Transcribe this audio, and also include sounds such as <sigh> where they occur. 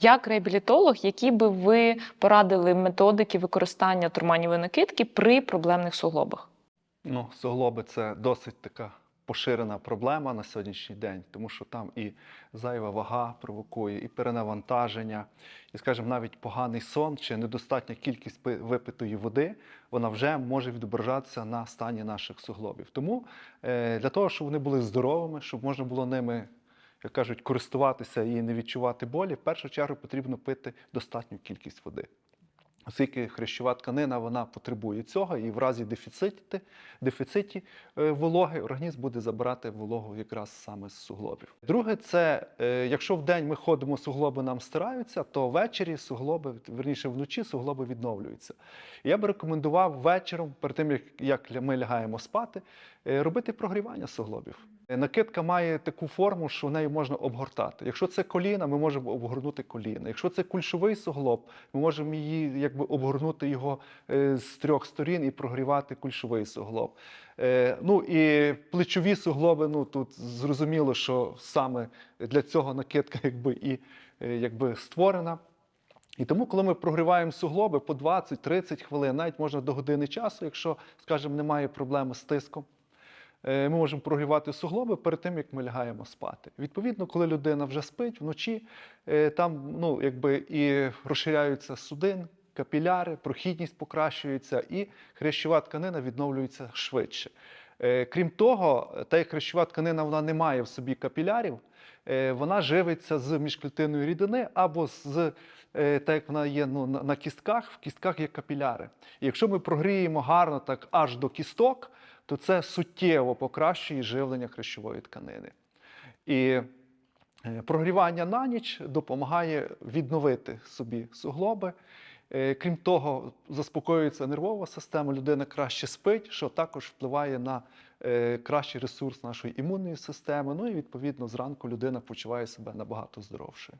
Як реабілітолог, які би ви порадили методики використання турманівої накидки при проблемних суглобах? Ну, суглоби це досить така поширена проблема на сьогоднішній день, тому що там і зайва вага провокує, і перенавантаження, і, скажімо, навіть поганий сон чи недостатня кількість пи- випитої води, вона вже може відображатися на стані наших суглобів. Тому е, для того, щоб вони були здоровими, щоб можна було ними. Як кажуть, користуватися і не відчувати болі, в першу чергу потрібно пити достатню кількість води. Оскільки хрящова тканина вона потребує цього, і в разі дефіциті, дефіциті вологи організм буде забирати вологу якраз саме з суглобів. Друге, це е, якщо в день ми ходимо, суглоби нам стираються, то ввечері суглоби, верніше вночі суглоби відновлюються. Я би рекомендував вечором, перед тим як, як ми лягаємо спати, е, робити прогрівання суглобів. Е, Накидка має таку форму, що нею можна обгортати. Якщо це коліна, ми можемо обгорнути коліна. Якщо це кульшовий суглоб, ми можемо її якби обгорнути його е, з трьох сторін і прогрівати кульшовий суглоб. Е, Ну і плечові суглоби, ну тут зрозуміло, що саме для цього накидка <laughs> якби і якби створена. І тому, коли ми прогріваємо суглоби по 20-30 хвилин, навіть можна до години часу, якщо, скажімо, немає проблеми з тиском, ми можемо прогрівати суглоби перед тим, як ми лягаємо спати. Відповідно, коли людина вже спить вночі, е, там ну, якби і розширяються судин, капіляри, прохідність покращується, і хрящова тканина відновлюється швидше. Е, Крім того, та як хрящова тканина вона не має в собі капілярів, е, вона живиться з міжклітинної рідини або з е, так як вона є ну, на, кістках, в кістках є капіляри. І якщо ми прогріємо гарно так аж до кісток, то це суттєво покращує живлення хрящової тканини. І прогрівання на ніч допомагає відновити собі суглоби. Е, Крім того, заспокоюється нервова система, людина краще спить, що також впливає на е, кращий ресурс нашої імунної системи. Ну і відповідно зранку людина почуває себе набагато здоровше.